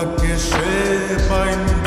তোমাকে সে পাইনি